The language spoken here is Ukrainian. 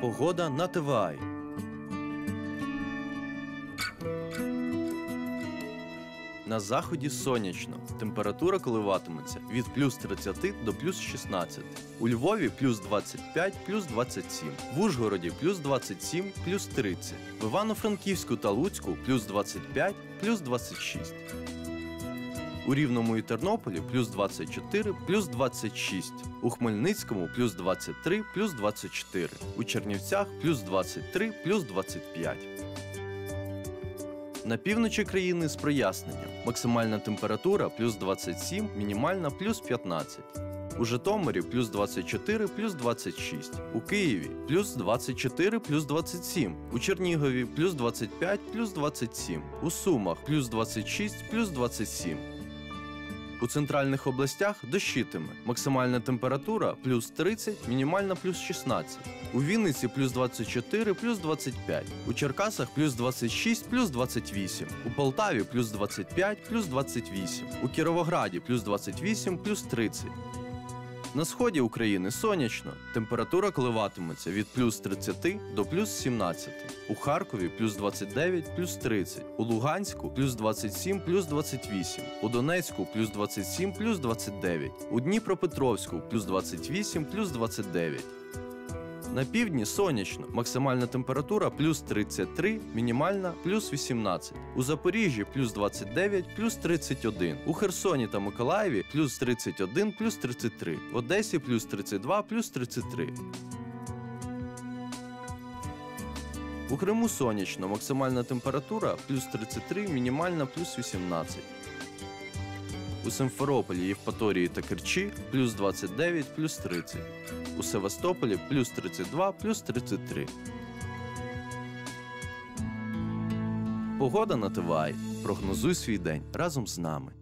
Погода на ТВАЙ. На заході сонячно. Температура коливатиметься від плюс 30 до плюс 16. У Львові плюс 25, плюс 27. В Ужгороді плюс 27, плюс 30. В Івано-Франківську та Луцьку плюс 25, плюс 26. У Рівному і Тернополі плюс 24, плюс 26. У Хмельницькому плюс 23, плюс 24. У Чернівцях плюс 23, плюс 25. На півночі країни з проясненням. Максимальна температура плюс 27, мінімальна плюс 15. У Житомирі плюс 24, плюс 26. У Києві плюс 24, плюс 27. У Чернігові плюс 25, плюс 27. У Сумах плюс 26, плюс 27. У центральних областях дощитиме. Максимальна температура плюс 30, мінімальна плюс 16. У Вінниці плюс 24, плюс 25. У Черкасах плюс 26, плюс 28. У Полтаві плюс 25, плюс 28. У Кіровограді плюс 28, плюс 30. На сході України сонячно. Температура коливатиметься від плюс 30 до плюс 17. У Харкові плюс 29, плюс 30. У Луганську плюс 27, плюс 28. У Донецьку плюс 27, плюс 29. У Дніпропетровську плюс 28, плюс 29. На півдні сонячно. Максимальна температура плюс 33, мінімальна плюс 18. У Запоріжжі плюс 29, плюс 31. У Херсоні та Миколаєві плюс 31, плюс 33. В Одесі плюс 32, плюс 33. У Криму сонячно. Максимальна температура плюс 33, мінімальна плюс 18. У Симферополі, Євпаторії та Керчі плюс 29, плюс 30. У Севастополі плюс 32, плюс 33. Погода на ТВАЙ. Прогнозуй свій день разом з нами.